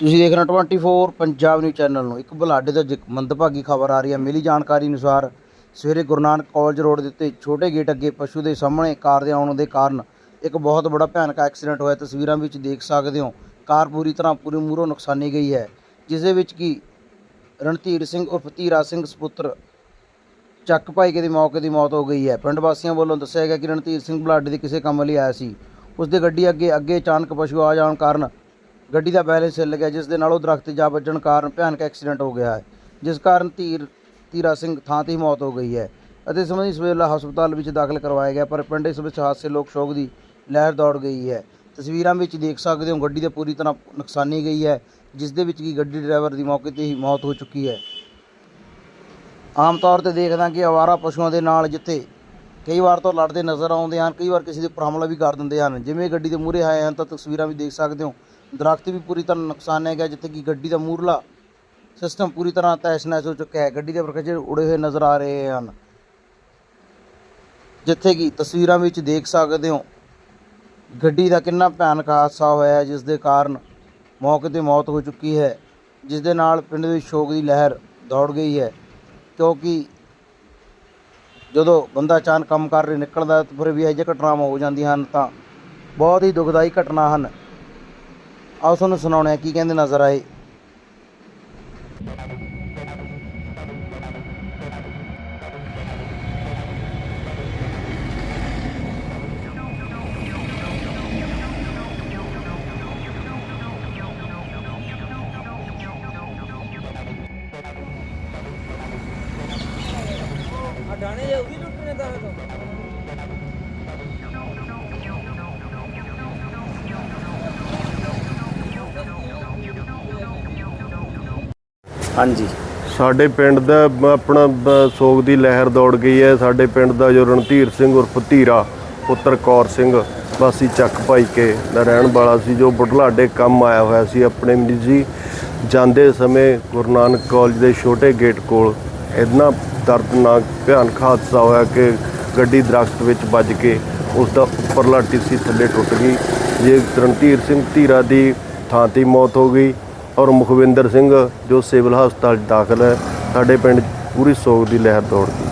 ਤੁਸੀਂ ਦੇਖ ਰਹੇ ਹੋ 24 ਪੰਜਾਬ ਨਿਊਜ਼ ਚੈਨਲ ਨੂੰ। ਇੱਕ ਬੁਲਾਡੇ ਤੋਂ ਜਿ- ਮੰਦਭਾਗੀ ਖਬਰ ਆ ਰਹੀ ਹੈ। ਮਿਲੀ ਜਾਣਕਾਰੀ ਅਨੁਸਾਰ ਸਵੇਰੇ ਗੁਰੂ ਨਾਨਕ ਕਾਲਜ ਰੋਡ ਦੇ ਉੱਤੇ ਛੋਟੇ ਗੇਟ ਅੱਗੇ ਪਸ਼ੂ ਦੇ ਸਾਹਮਣੇ ਕਾਰ ਦੇ ਆਉਣ ਦੇ ਕਾਰਨ ਇੱਕ ਬਹੁਤ ਬੜਾ ਭਿਆਨਕ ਐਕਸੀਡੈਂਟ ਹੋਇਆ। ਤਸਵੀਰਾਂ ਵਿੱਚ ਦੇਖ ਸਕਦੇ ਹੋ, ਕਾਰ ਪੂਰੀ ਤਰ੍ਹਾਂ ਪੂਰੀ ਮੂਹਰੋਂ ਨੁਕਸਾਨੀ ਗਈ ਹੈ ਜਿਸ ਦੇ ਵਿੱਚ ਕੀ ਰਣਧੀਰ ਸਿੰਘ ਉਰਫ ਧੀਰਾ ਸਿੰਘ ਸਪੁੱਤਰ ਚੱਕ ਭਾਈ ਕੇ ਦੀ ਮੌਕੇ ਦੀ ਮੌਤ ਹੋ ਗਈ ਹੈ। ਪਿੰਡ ਵਾਸੀਆਂ ਵੱਲੋਂ ਦੱਸਿਆ ਗਿਆ ਕਿ ਰਣਧੀਰ ਸਿੰਘ ਬੁਲਾਡੇ ਦੇ ਕਿਸੇ ਕੰਮ ਲਈ ਆਇਆ ਸੀ। ਉਸ ਦੇ ਗੱਡੀ ਅੱਗੇ ਅੱਗੇ ਅਚਾਨਕ ਪਸ਼ੂ ਆ ਜਾਣ ਕਾਰਨ ਗੱਡੀ ਦਾ ਬੈਲੈਂਸ ਹਿੱਲ ਗਿਆ, ਜਿਸ ਦੇ ਨਾਲ ਉਹ ਦਰਖਤ ਜਾ ਵੱਜਣ ਕਾਰਨ ਭਿਆਨਕ ਐਕਸੀਡੈਂਟ ਹੋ ਗਿਆ ਹੈ, ਜਿਸ ਕਾਰਨ ਧੀਰ, ਧੀਰਾ ਸਿੰਘ ਥਾਂ ਤੇ ਹੀ ਮੌਤ ਹੋ ਗਈ ਹੈ ਅਤੇ ਇਸ ਸੰਬੰਧੀ ਸਵੇਲਾ ਹਸਪਤਾਲ ਵਿੱਚ ਦਾਖਲ ਕਰਵਾਇਆ ਗਿਆ, ਪਰ ਪਿੰਡ ਇਸ ਵਿੱਚ ਹਾਦਸੇ ਲੋਕ ਸ਼ੋਕ ਦੀ ਲਹਿਰ ਦੌੜ ਗਈ ਹੈ। ਤਸਵੀਰਾਂ ਵਿੱਚ ਦੇਖ ਸਕਦੇ ਹੋ ਗੱਡੀ ਦੇ ਪੂਰੀ ਤਰ੍ਹਾਂ ਨੁਕਸਾਨੀ ਗਈ ਹੈ, ਜਿਸ ਦੇ ਵਿੱਚ ਕੀ ਗੱਡੀ ਡਰਾਈਵਰ ਦੀ ਮੌਕੇ ਤੇ ਹੀ ਮੌਤ ਹੋ ਚੁੱਕੀ ਹੈ। ਆਮ ਤੌਰ ਤੇ ਦੇਖਦਾ ਕਿ ਆਵਾਰਾ ਪਸ਼ੂਆਂ ਦੇ ਨਾਲ ਜਿੱਥੇ ਕਈ ਵਾਰ ਤਾਂ ਲੜਦੇ ਨਜ਼ਰ ਆਉਂਦੇ ਹਨ, ਕਈ ਵਾਰ ਕਿਸੇ ਦੇ ਉੱਪਰ ਹਮਲਾ ਵੀ ਕਰ ਦਿੰਦੇ ਹਨ। ਜਿਵੇਂ ਗੱਡੀ ਦੇ ਮੂਹਰੇ ਆਏ ਹਨ ਤਾਂ ਤਸਵੀਰਾਂ ਵੀ ਦੇਖ ਸਕਦੇ ਹੋ। ਦਰਖਤ ਵੀ ਪੂਰੀ ਤਰ੍ਹਾਂ ਨੁਕਸਾਨਿਆ ਗਿਆ ਜਿੱਥੇ ਕਿ ਗੱਡੀ ਦਾ ਮੂਹਰਲਾ ਸਿਸਟਮ ਪੂਰੀ ਤਰ੍ਹਾਂ ਤਹਿਸ ਨਹਿਸ ਹੋ ਚੁੱਕਿਆ ਹੈ। ਗੱਡੀ ਦੇ ਵਰਕਜੇ ਉੜੇ ਹੋਏ ਨਜ਼ਰ ਆ ਰਹੇ ਹਨ। ਜਿੱਥੇ ਕਿ ਤਸਵੀਰਾਂ ਵਿੱਚ ਦੇਖ ਸਕਦੇ ਹੋ, ਗੱਡੀ ਦਾ ਕਿੰਨਾ ਭਿਆਨਕ ਹਾਦਸਾ ਹੋਇਆ ਜਿਸ ਦੇ ਕਾਰਨ ਮੌਕੇ ਤੇ ਮੌਤ ਹੋ ਚੁੱਕੀ ਹੈ। ਜਿਸ ਦੇ ਨਾਲ ਪਿੰਡ ਦੇ ਵਿੱਚ ਸ਼ੋਕ ਦੀ ਲਹਿਰ ਦੌੜ ਗਈ ਹੈ, ਕਿਉਂਕਿ ਜਦੋਂ ਬੰਦਾ ਅਚਾਨਕ ਕੰਮ ਕਰ ਰਿਹਾ, ਨਿਕਲਦਾ ਤਾਂ ਫਿਰ ਵੀ ਇਹੋ ਜਿਹੀਆਂ ਘਟਨਾਵਾਂ ਹੋ ਜਾਂਦੀਆਂ ਹਨ ਤਾਂ ਬਹੁਤ ਹੀ ਦੁਖਦਾਈ ਘਟਨਾ ਹਨ। ਆਓ ਤੁਹਾਨੂੰ ਸੁਣਾਉਣੇ ਆ ਕੀ ਕਹਿੰਦੇ ਨਜ਼ਰ ਆਏ। ਆ ਡਾਣੇ ਜੇ ਉਹ ਵੀ ਟੁੱਟਣੇ ਦਾ ਤੋਂ ਹਾਂਜੀ। ਸਾਡੇ ਪਿੰਡ ਦਾ ਆਪਣਾ ਬ- ਸੋਗ ਦੀ ਲਹਿਰ ਦੌੜ ਗਈ ਹੈ। ਸਾਡੇ ਪਿੰਡ ਦਾ ਜੋ ਰਣਧੀਰ ਸਿੰਘ ਉਰਫ ਧੀਰਾ ਪੁੱਤਰ ਕੌਰ ਸਿੰਘ ਵਾਸੀ ਚੱਕ ਭਾਈ ਕੇ ਦਾ ਰਹਿਣ ਵਾਲਾ ਸੀ ਜੋ ਬੁਢਲਾਡੇ ਕੰਮ ਆਇਆ ਹੋਇਆ ਸੀ ਆਪਣੇ ਨਿੱਜੀ ਜਾਂਦੇ ਸਮੇਂ ਗੁਰੂ ਨਾਨਕ ਕਾਲਜ ਦੇ ਛੋਟੇ ਗੇਟ ਕੋਲ ਇੰਨਾ ਦਰਦਨਾਕ ਭਿਆਨਕ ਹਾਦਸਾ ਹੋਇਆ ਕਿ ਗੱਡੀ ਦਰਖਤ ਵਿੱਚ ਵੱਜ ਕੇ ਉਸ ਦਾ ਉੱਪਰਲਾ ਟਿੱਸੀ ਥੱਲੇ ਟੁੱਟ ਗਈ, ਜੇ ਰਣਧੀਰ ਸਿੰਘ ਧੀਰਾ ਦੀ ਥਾਂ ਤੇ ਮੌਤ ਹੋ ਗਈ ਔਰ ਮੁਖਵਿੰਦਰ ਸਿੰਘ, ਜੋ ਸਿਵਲ ਹਸਪਤਾਲ 'ਚ ਦਾਖਲ ਹੈ, ਸਾਡੇ ਪਿੰਡ ਪੂਰੀ ਸੋਗ ਦੀ ਲਹਿਰ ਦੌੜ ਗਈ